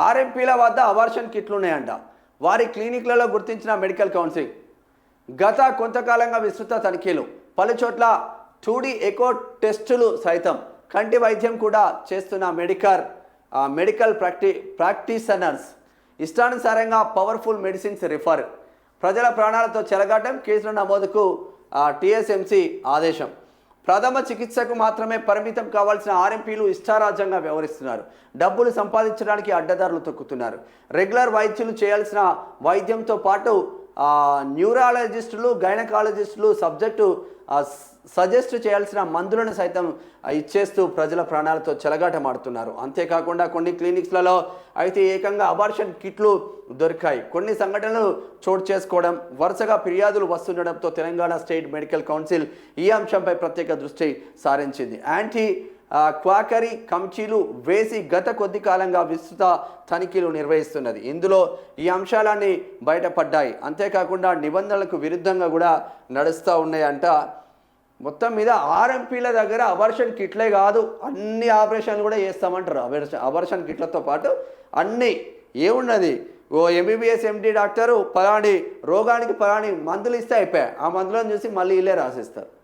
ఆర్ఎంపీల వద్ద అబార్షన్ కిట్లు ఉన్నాయంట. వారి క్లినిక్లలో గుర్తించిన మెడికల్ కౌన్సిల్. గత కొంతకాలంగా విస్తృత తనిఖీలు. పలు చోట్ల టూడీ ఎకో టెస్టులు సైతం. కంటి వైద్యం కూడా చేస్తున్న మెడికల్ మెడికల్ ప్రాక్టీ ప్రాక్టీషనర్స్. ఇష్టానుసారంగా పవర్ఫుల్ మెడిసిన్స్ రిఫర్. ప్రజల ప్రాణాలతో చెలగాటం కేసుల నమోదుకు టీఎస్ఎంసీ ఆదేశం. ప్రథమ చికిత్సకు మాత్రమే పరిమితం కావాల్సిన ఆర్ఎంపీలు ఇష్టారాజ్యంగా వ్యవహరిస్తున్నారు. డబ్బులు సంపాదించడానికి అడ్డదారులు తొక్కుతున్నారు. రెగ్యులర్ వైద్యులు చేయాల్సిన వైద్యంతో పాటు న్యూరాలజిస్టులు గైనకాలజిస్టులు సబ్జెక్టు సజెస్ట్ చేయాల్సిన మందులను సైతం ఇచ్చేస్తూ ప్రజల ప్రాణాలతో చెలగాటమాడుతున్నారు అంతేకాకుండా కొన్ని క్లినిక్స్లలో అయితే ఏకంగా అబార్షన్ కిట్లు దొరికాయి. కొన్ని సంఘటనలు చోటు చేసుకోవడం వరుసగా ఫిర్యాదులు వస్తుండడంతో తెలంగాణ స్టేట్ మెడికల్ కౌన్సిల్ ఈ అంశంపై ప్రత్యేక దృష్టి సారించింది. యాంటీ క్వాకరీ కంచీలు వేసి గత కొద్ది కాలంగా విస్తృత తనిఖీలు నిర్వహిస్తున్నది. ఇందులో ఈ అంశాలన్నీ బయటపడ్డాయి. అంతేకాకుండా నిబంధనలకు విరుద్ధంగా కూడా నడుస్తూ ఉన్నాయంట. మొత్తం మీద ఆర్ఎంపీల దగ్గర అవర్షన్ కిట్లే కాదు అన్ని ఆపరేషన్లు కూడా చేస్తామంటారు. అబర్షన్ అవర్షన్ కిట్లతో పాటు అన్నీ ఏమున్నది? ఓ ఎంబీబీఎస్ ఎండి డాక్టరు పలాని రోగానికి పలాని మందులు ఇస్తే అయిపోయాయి. ఆ మందులను చూసి మళ్ళీ వీళ్ళే రాసిస్తారు.